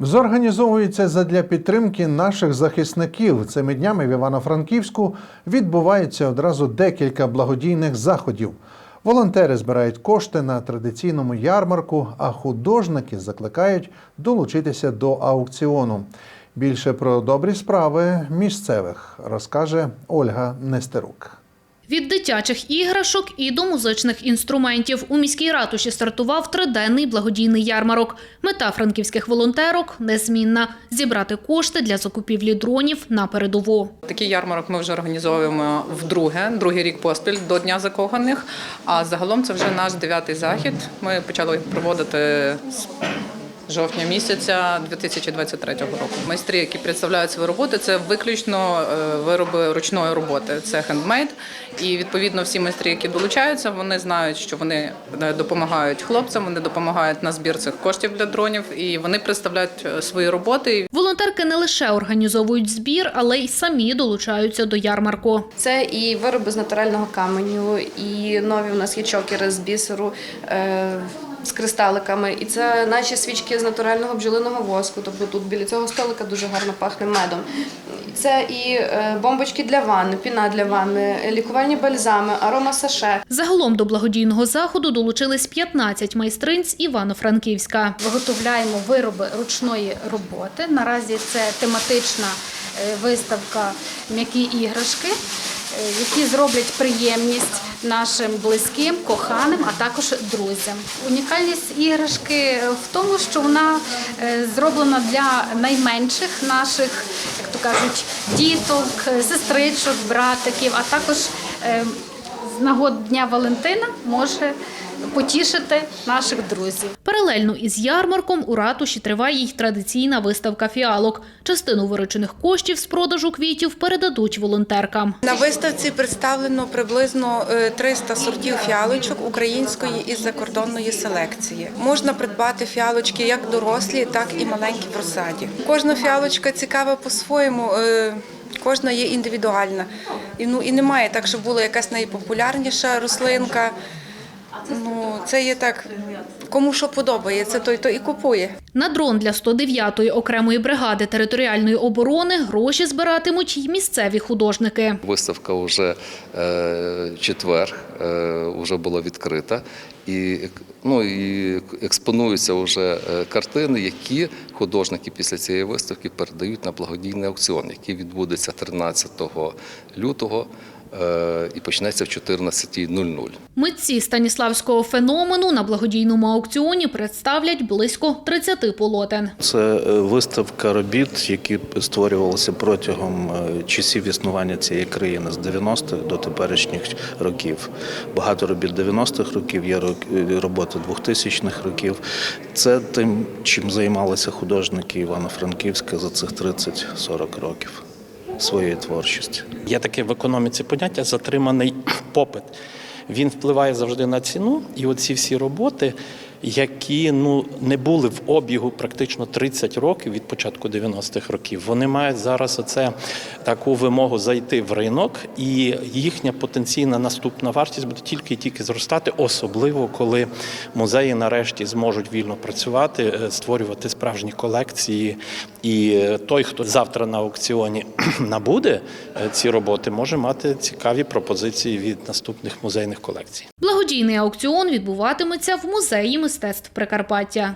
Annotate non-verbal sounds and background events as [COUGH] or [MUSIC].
Зорганізовується задля підтримки наших захисників. Цими днями в Івано-Франківську відбувається одразу декілька благодійних заходів. Волонтери збирають кошти на традиційному ярмарку, а художники закликають долучитися до аукціону. Більше про добрі справи місцевих розкаже Ольга Нестерук. Від дитячих іграшок і до музичних інструментів у міській ратуші стартував триденний благодійний ярмарок. Мета франківських волонтерок незмінна – зібрати кошти для закупівлі дронів на передову. Такий ярмарок ми вже організовуємо вдруге, другий рік поспіль до Дня закоханих. А загалом це вже наш дев'ятий захід. Ми почали проводити жовтня місяця 2023 року. Майстри, які представляють свої роботи, це виключно е, вироби ручної роботи. Це хендмейд. І відповідно всі майстри, які долучаються, вони знають, що вони е, допомагають хлопцям, вони допомагають на збір цих коштів для дронів, і вони представляють е, свої роботи. Волонтерки не лише організовують збір, але й самі долучаються до ярмарку. Це і вироби з натурального каменю, і нові у нас є чокери з бісеру. З кристаликами, і це наші свічки з натурального бджолиного воску. Тобто тут біля цього столика дуже гарно пахне медом. Це і е, бомбочки для ванни, піна для ванни, лікувальні бальзами, арома саше. Загалом до благодійного заходу долучились 15 майстринь з Івано-Франківська. Виготовляємо вироби ручної роботи. Наразі це тематична е, виставка м'які іграшки, е, які зроблять приємність нашим близьким, коханим, а також друзям. Унікальність іграшки в тому, що вона е, зроблена для найменших наших, як то кажуть, діток, сестричок, братиків, а також е, з нагод Дня Валентина може потішити наших друзів. Паралельно із ярмарком у ратуші триває й традиційна виставка фіалок. Частину виручених коштів з продажу квітів передадуть волонтеркам. На виставці представлено приблизно е, 300 сортів фіалочок української і закордонної селекції. Можна придбати фіалочки як дорослі, так і маленькі в розсаді. Кожна фіалочка цікава по-своєму. е, Кожна є індивідуальна. І, ну, і немає так, щоб була якась найпопулярніша рослинка. Ну, це є так, кому що подобається, той то і купує. На дрон для 109-ї окремої бригади територіальної оборони гроші збиратимуть й місцеві художники. Виставка вже е, четвер е, вже була відкрита, і, ну, і експонуються вже е, картини, які художники після цієї виставки передають на благодійний аукціон, який відбудеться 13 лютого і почнеться в 14.00. Митці станіславського феномену на благодійному аукціоні представлять близько 30 полотен. Це е, виставка робіт, які створювалися протягом е, часів існування цієї країни з 90-х до теперішніх років. Багато робіт 90-х років, є е, роботи 2000-х років. Це тим, чим займалися художники Івано-Франківська за цих 30-40 років своєї творчості. Є таке в економіці поняття затриманий попит. Він впливає завжди на ціну, і оці всі роботи, які ну не були в обігу практично 30 років від початку 90-х років, вони мають зараз оце таку вимогу зайти в ринок, і їхня потенційна наступна вартість буде тільки і тільки зростати, особливо коли музеї нарешті зможуть вільно працювати, е, створювати справжні колекції. І е, той, хто завтра на аукціоні [CLEARS THROAT] набуде е, ці роботи, може мати цікаві пропозиції від наступних музейних колекцій. Благодійний аукціон відбуватиметься в музеї мистецтв Прикарпаття.